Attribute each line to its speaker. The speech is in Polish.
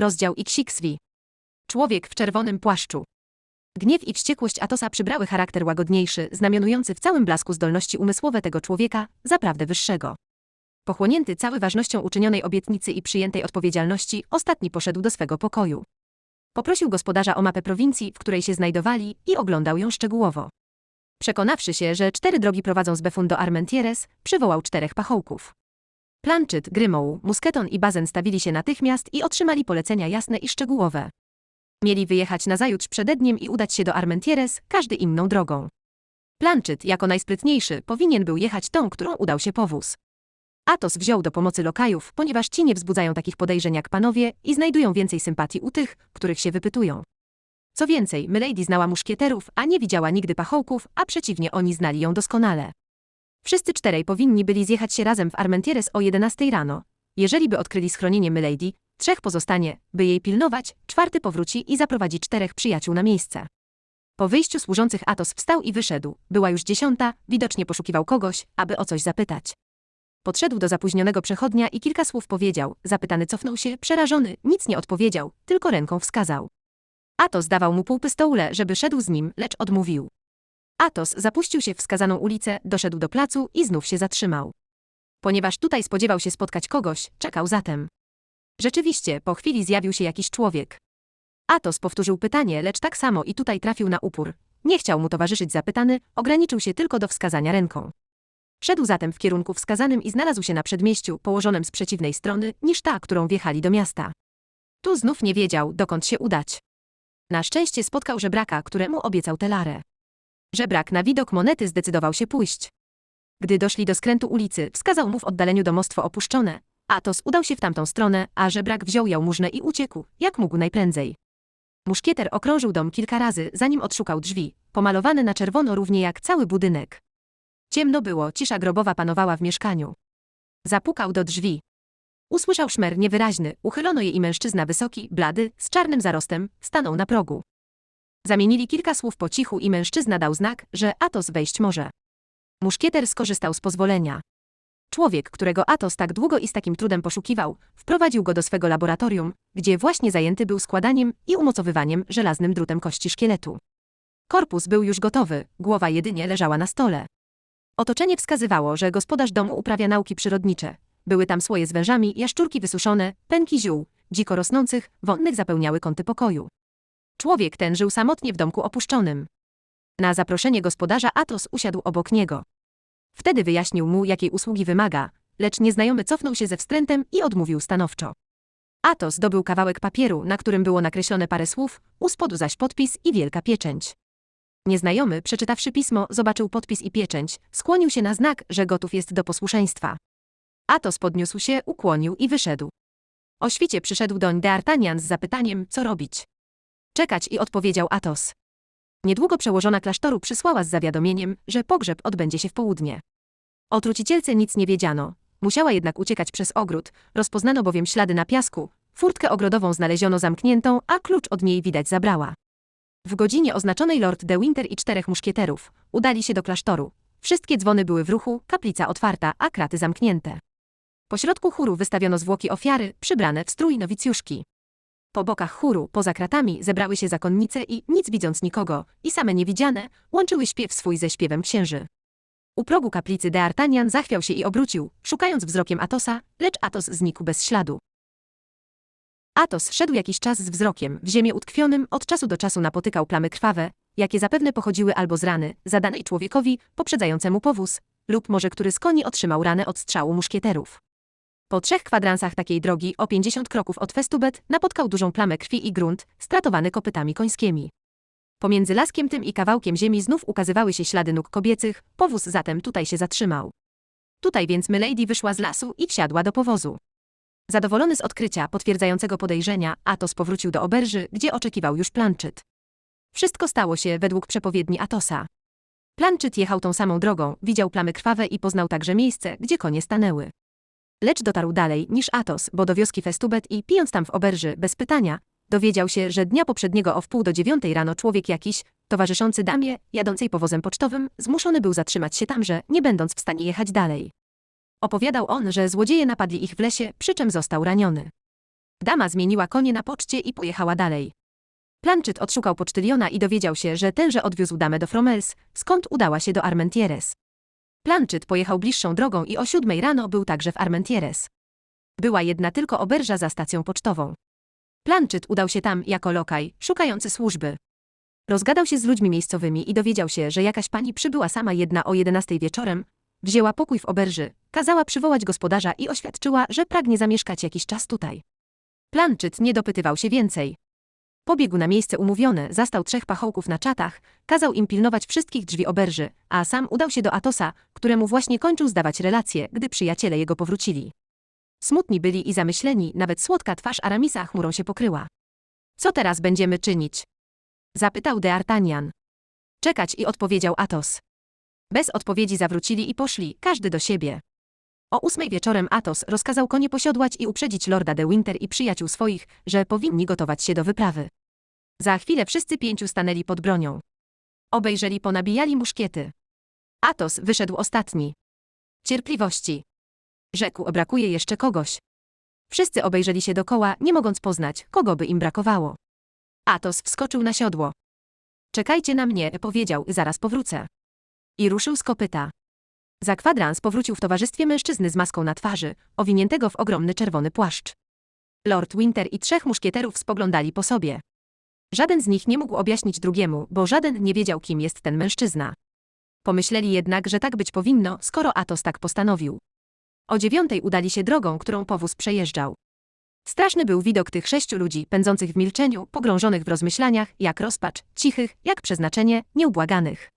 Speaker 1: Rozdział XXV. Człowiek w czerwonym płaszczu. Gniew i wściekłość Atosa przybrały charakter łagodniejszy, znamionujący w całym blasku zdolności umysłowe tego człowieka, zaprawdę wyższego. Pochłonięty cały ważnością uczynionej obietnicy i przyjętej odpowiedzialności, ostatni poszedł do swego pokoju. Poprosił gospodarza o mapę prowincji, w której się znajdowali i oglądał ją szczegółowo. Przekonawszy się, że cztery drogi prowadzą z Befun do Armentieres, przywołał czterech pachołków. Planczyt, Grymoł, Musketon i Bazen stawili się natychmiast i otrzymali polecenia jasne i szczegółowe. Mieli wyjechać nazajutrz przededniem i udać się do Armentieres, każdy inną drogą. Planczyt, jako najsprytniejszy, powinien był jechać tą, którą udał się powóz. Atos wziął do pomocy lokajów, ponieważ ci nie wzbudzają takich podejrzeń jak panowie i znajdują więcej sympatii u tych, których się wypytują. Co więcej, Milady znała muszkieterów, a nie widziała nigdy pachołków, a przeciwnie oni znali ją doskonale. Wszyscy czterej powinni byli zjechać się razem w Armentieres o 11 rano. Jeżeli by odkryli schronienie Milady, trzech pozostanie, by jej pilnować, czwarty powróci i zaprowadzi czterech przyjaciół na miejsce. Po wyjściu służących Atos wstał i wyszedł. Była już dziesiąta, widocznie poszukiwał kogoś, aby o coś zapytać. Podszedł do zapóźnionego przechodnia i kilka słów powiedział. Zapytany cofnął się, przerażony, nic nie odpowiedział, tylko ręką wskazał. Atos dawał mu półpistoule, żeby szedł z nim, lecz odmówił. Atos zapuścił się w wskazaną ulicę, doszedł do placu i znów się zatrzymał. Ponieważ tutaj spodziewał się spotkać kogoś, czekał zatem. Rzeczywiście, po chwili zjawił się jakiś człowiek. Atos powtórzył pytanie, lecz tak samo i tutaj trafił na upór. Nie chciał mu towarzyszyć zapytany, ograniczył się tylko do wskazania ręką. Szedł zatem w kierunku wskazanym i znalazł się na przedmieściu, położonym z przeciwnej strony, niż ta, którą wjechali do miasta. Tu znów nie wiedział, dokąd się udać. Na szczęście spotkał żebraka, któremu obiecał telarę. Żebrak na widok monety zdecydował się pójść. Gdy doszli do skrętu ulicy, wskazał mu w oddaleniu domostwo opuszczone. Atos udał się w tamtą stronę, a żebrak wziął jałmużnę i uciekł, jak mógł najprędzej. Muszkieter okrążył dom kilka razy, zanim odszukał drzwi, pomalowane na czerwono równie jak cały budynek. Ciemno było, cisza grobowa panowała w mieszkaniu. Zapukał do drzwi. Usłyszał szmer niewyraźny, uchylono je i mężczyzna wysoki, blady, z czarnym zarostem, stanął na progu. Zamienili kilka słów po cichu i mężczyzna dał znak, że Atos wejść może. Muszkieter skorzystał z pozwolenia. Człowiek, którego Atos tak długo i z takim trudem poszukiwał, wprowadził go do swego laboratorium, gdzie właśnie zajęty był składaniem i umocowywaniem żelaznym drutem kości szkieletu. Korpus był już gotowy, głowa jedynie leżała na stole. Otoczenie wskazywało, że gospodarz domu uprawia nauki przyrodnicze. Były tam słoje z wężami, jaszczurki wysuszone, pęki ziół, dziko rosnących, wonnych zapełniały kąty pokoju. Człowiek ten żył samotnie w domku opuszczonym. Na zaproszenie gospodarza Atos usiadł obok niego. Wtedy wyjaśnił mu, jakiej usługi wymaga, lecz nieznajomy cofnął się ze wstrętem i odmówił stanowczo. Atos dobył kawałek papieru, na którym było nakreślone parę słów, u spodu zaś podpis i wielka pieczęć. Nieznajomy, przeczytawszy pismo, zobaczył podpis i pieczęć, skłonił się na znak, że gotów jest do posłuszeństwa. Atos podniósł się, ukłonił i wyszedł. O świcie przyszedł doń D'Artagnan z zapytaniem, co robić. Czekać i odpowiedział Atos. Niedługo przełożona klasztoru przysłała z zawiadomieniem, że pogrzeb odbędzie się w południe. O trucicielce nic nie wiedziano. Musiała jednak uciekać przez ogród, rozpoznano bowiem ślady na piasku, furtkę ogrodową znaleziono zamkniętą, a klucz od niej widać zabrała. W godzinie oznaczonej Lord de Winter i czterech muszkieterów udali się do klasztoru. Wszystkie dzwony były w ruchu, kaplica otwarta, a kraty zamknięte. Po środku chóru wystawiono zwłoki ofiary, przybrane w strój nowicjuszki. Po bokach chóru, poza kratami, zebrały się zakonnice i, nic widząc nikogo, i same niewidziane, łączyły śpiew swój ze śpiewem księży. U progu kaplicy D'Artagnan zachwiał się i obrócił, szukając wzrokiem Atosa, lecz Atos znikł bez śladu. Atos szedł jakiś czas z wzrokiem, w ziemię utkwionym, od czasu do czasu napotykał plamy krwawe, jakie zapewne pochodziły albo z rany, zadanej człowiekowi, poprzedzającemu powóz, lub może który z koni otrzymał ranę od strzału muszkieterów. Po trzech kwadransach takiej drogi, o 50 kroków od Festubet, napotkał dużą plamę krwi i grunt, stratowany kopytami końskimi. Pomiędzy laskiem tym i kawałkiem ziemi znów ukazywały się ślady nóg kobiecych, powóz zatem tutaj się zatrzymał. Tutaj więc Milady wyszła z lasu i wsiadła do powozu. Zadowolony z odkrycia potwierdzającego podejrzenia, Atos powrócił do oberży, gdzie oczekiwał już Planczyt. Wszystko stało się według przepowiedni Atosa. Planczyt jechał tą samą drogą, widział plamy krwawe i poznał także miejsce, gdzie konie stanęły. Lecz dotarł dalej niż Atos, bo do wioski Festubet i, pijąc tam w oberży, bez pytania, dowiedział się, że dnia poprzedniego o wpół do dziewiątej rano człowiek jakiś, towarzyszący damie, jadącej powozem pocztowym, zmuszony był zatrzymać się tamże, nie będąc w stanie jechać dalej. Opowiadał on, że złodzieje napadli ich w lesie, przy czym został raniony. Dama zmieniła konie na poczcie i pojechała dalej. Planczyt odszukał pocztyliona i dowiedział się, że tenże odwiózł damę do Fromels, skąd udała się do Armentieres. Planczyt pojechał bliższą drogą i o siódmej rano był także w Armentieres. Była jedna tylko oberża za stacją pocztową. Planczyt udał się tam jako lokaj, szukający służby. Rozgadał się z ludźmi miejscowymi i dowiedział się, że jakaś pani przybyła sama jedna o 11 wieczorem, wzięła pokój w oberży, kazała przywołać gospodarza i oświadczyła, że pragnie zamieszkać jakiś czas tutaj. Planczyt nie dopytywał się więcej. Pobiegł na miejsce umówione, zastał trzech pachołków na czatach, kazał im pilnować wszystkich drzwi oberży, a sam udał się do Atosa, któremu właśnie kończył zdawać relacje, gdy przyjaciele jego powrócili. Smutni byli i zamyśleni, nawet słodka twarz Aramisa chmurą się pokryła. Co teraz będziemy czynić? Zapytał D'Artagnan. Czekać i odpowiedział Atos. Bez odpowiedzi zawrócili i poszli, każdy do siebie. O ósmej wieczorem Atos rozkazał konie posiodłać i uprzedzić lorda de Winter i przyjaciół swoich, że powinni gotować się do wyprawy. Za chwilę wszyscy pięciu stanęli pod bronią. Obejrzeli ponabijali muszkiety. Atos wyszedł ostatni. Cierpliwości. Rzekł, brakuje jeszcze kogoś. Wszyscy obejrzeli się dokoła, nie mogąc poznać, kogo by im brakowało. Atos wskoczył na siodło. Czekajcie na mnie, powiedział, zaraz powrócę. I ruszył z kopyta. Za kwadrans powrócił w towarzystwie mężczyzny z maską na twarzy, owiniętego w ogromny czerwony płaszcz. Lord Winter i trzech muszkieterów spoglądali po sobie. Żaden z nich nie mógł objaśnić drugiemu, bo żaden nie wiedział, kim jest ten mężczyzna. Pomyśleli jednak, że tak być powinno, skoro Atos tak postanowił. O dziewiątej udali się drogą, którą powóz przejeżdżał. Straszny był widok tych sześciu ludzi, pędzących w milczeniu, pogrążonych w rozmyślaniach, jak rozpacz, cichych, jak przeznaczenie, nieubłaganych.